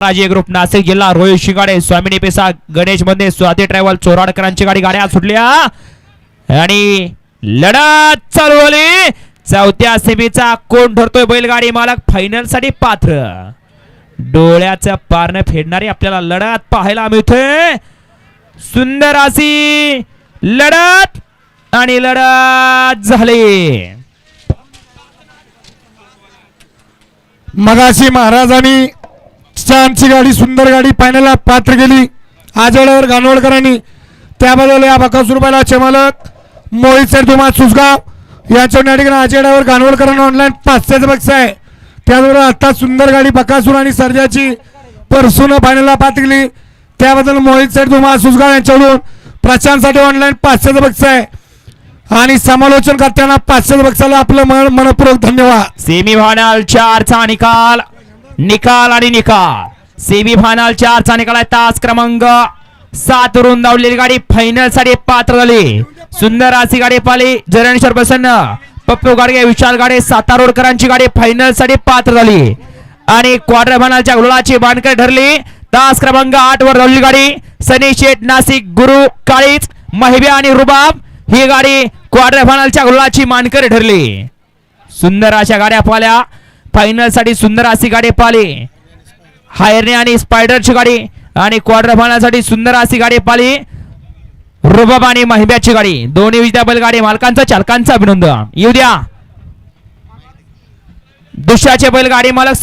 राजे ग्रुप नाशिक जिल्हा रोहित शिंगाडे स्वामिनी पेसा गणेशमध्ये स्वाती ट्रॅव्हल चोराडकरांची गाडी गाड्या सुटल्या. आणि लढत चालू झाली. चौथ्या सेमीचा कोण ठरतोय बैलगाडी मालक? फायनलसाठी पात्र. डोळ्याचं पारणं फेडणारी आपल्याला लढत पाहायला मिळते. सुंदर अशी लढत आणि लढत झाली. मगाशी महाराजांनी स्टॅम्पची गाडी सुंदर गाडी फायनलला पात्र केली आजळवर गानवडकरांनी त्याबद्दल या बकासुरबाईला बैलाचे मालक मोहित सर तुम्हा सुसगाव यांच्या ठिकाणी आजेडावर गानवडकरांना ऑनलाईन पाचशेचं बक्ष आहे. त्याबरोबर आता सुंदर गाडी बकासूर आणि सर्जाची परसून फायनलला पात्र गेली. त्याबद्दल मोहित सर तुम्हा सुसगाव यांच्याकडून प्रशांतसाठी ऑनलाईन पाचशेचं बक्ष आहे. आणि समालोचन करताना पाचशेच बक्षाला आपलं मन मनपूर्वक धन्यवाद. सेमी फायनल चारचा निकाल. निकाल आणि निकाल. सेमी फायनल चारचा निकाल आहे तास क्रमांक सात वरून धावलेली गाडी फायनलसाठी पात्र झाली. सुंदर अशी गाडी पाली जरणेश्वर प्रसन्न पप्पू गाडगे विशाल गाडे सातारोडकरांची गाडी फायनलसाठी पात्र झाली. आणि क्वार्टर फायनलच्या गुलाची बांधकर ठरली. तास क्रमांक आठ वर धावलेली गाडी सनी शेठ नाशिक गुरु काळीच महिब्या आणि रुबाब ही गाडी क्वार्टर फायनलच्या गुलाची मानकर ठरली. सुंदर अशा गाड्या पाल्या फायनलसाठी सुंदर अशी गाडी पाली हायरने आणि स्पायडरची गाडी आणि क्वार्टर फायनलसाठी सुंदर अशी गाडी पाली रुबाब आणि महिब्याची गाडी. दोन्ही विजेत्या बैलगाडी मालकांचा चालकांचा अभिनंदन. येऊ द्या. दुसऱ्याचे बैलगाडी मालक